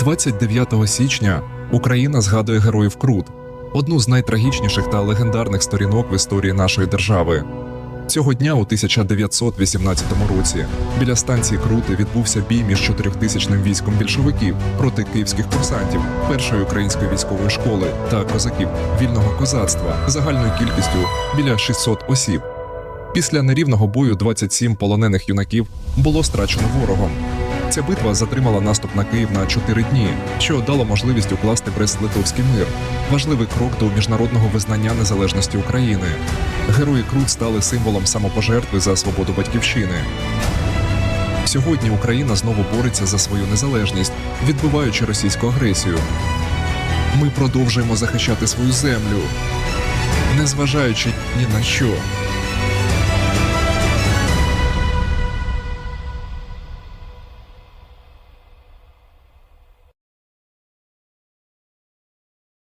29 січня Україна згадує героїв Крут, одну з найтрагічніших та легендарних сторінок в історії нашої держави. Цього дня, у 1918 році, біля станції Крути відбувся бій між чотирьохтисячним військом більшовиків проти київських курсантів першої української військової школи та козаків вільного козацтва загальною кількістю біля 600 осіб. Після нерівного бою 27 полонених юнаків було страчено ворогом. Ця битва затримала наступ на Київ на 4 дні, що дало можливість укласти Брест-Литовський мир, важливий крок до міжнародного визнання незалежності України. Герої Крут стали символом самопожертви за свободу батьківщини. Сьогодні Україна знову бореться за свою незалежність, відбиваючи російську агресію. Ми продовжуємо захищати свою землю, незважаючи ні на що.